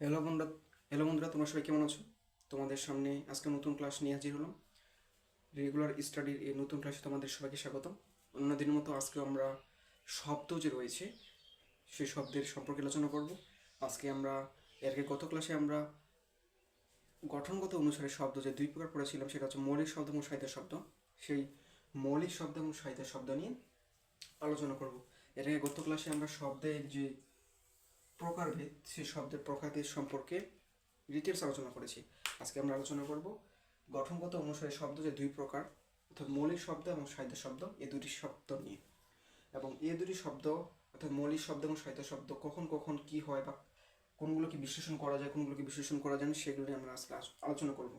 Hello বন্ধুরা hello বন্ধুরা, তোমরা সবাই কেমন আছো? তোমাদের সামনে আজকে নতুন ক্লাস নিয়ে হাজির হলাম। রেগুলার স্টাডির এই নতুন ক্লাসে তোমাদের সবাইকে স্বাগতম। অন্যদিনের মতো আজকে আমরা শব্দ যে রয়েছে, সেই শব্দের সম্পর্কে আলোচনা করব। আজকে আমরা, এর আগে গত ক্লাসে আমরা গঠনগত অনুসারে শব্দ যে দুই প্রকার পড়েছিলাম, সেটা হচ্ছে মৌলিক শব্দ এবং সাহিত্যের শব্দ। সেই মৌলিক শব্দ এবং সাহিত্যের শব্দ নিয়ে আলোচনা করব। এর আগে গত ক্লাসে আমরা শব্দের যে প্রকারভেদ সেই শব্দের প্রকারভেদ সম্পর্কে ডিটেলস আলোচনা করেছি। আজকে আমরা আলোচনা করব গঠনগত অনুসারে শব্দ যে দুই প্রকার, অর্থাৎ মৌলিক শব্দ এবং সাহিত্য শব্দ, এ দুটি শব্দ নিয়ে। এবং এ দুটি শব্দ, অর্থাৎ মৌলিক শব্দ এবং সাহিত্য শব্দ কখন কখন কি হয় বা কোনগুলোকে বিশ্লেষণ করা যায় কোনগুলোকে বিশ্লেষণ করা যায়, সেগুলো নিয়ে আমরা আজকে আলোচনা করব।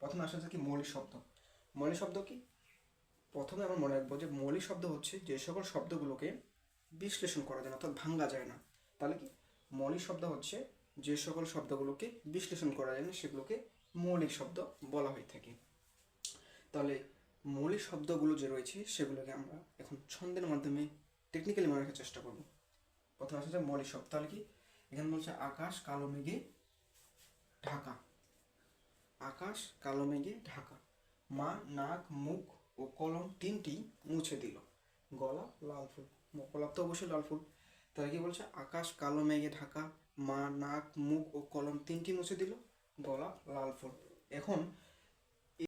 প্রথমে আসা যাচ্ছে কি মৌলিক শব্দ। মৌলিক শব্দ কি? প্রথমে আমরা মনে রাখব যে মৌলিক শব্দ হচ্ছে যে সকল শব্দগুলোকে বিশ্লেষণ করা যায় না, অর্থাৎ ভাঙ্গা যায় না। তাহলে কি? মৌলিক শব্দ হচ্ছে যে সকল শব্দগুলোকে বিশ্লেষণ করা যায় সেগুলোকে মৌলিক শব্দ বলা হয়ে থাকে। তাহলে মৌলিক শব্দগুলো যে রয়েছে, সেগুলোকে আমরা এখন ছন্দের মাধ্যমে টেকনিক্যালি মনে রাখার চেষ্টা করব। প্রথমে আসছে মৌলিক শব্দ। তাহলে কি? এখানে বলছে আকাশ, কালো, মেঘে ঢাকা। আকাশ, কালো, মেঘে ঢাকা। মা, নাক, মুখ ও কলম তিনটি মুছে দিল। গলা, লাল ফুল। গোলাপ তো অবশ্যই লাল ফুল। তাহলে কি বলছে? আকাশ, কালো মেঘে ঢাকা, মা, নাক, মুখ ও কলম তিনটি মুছে দিল। গলা, লাল ফুল। এখন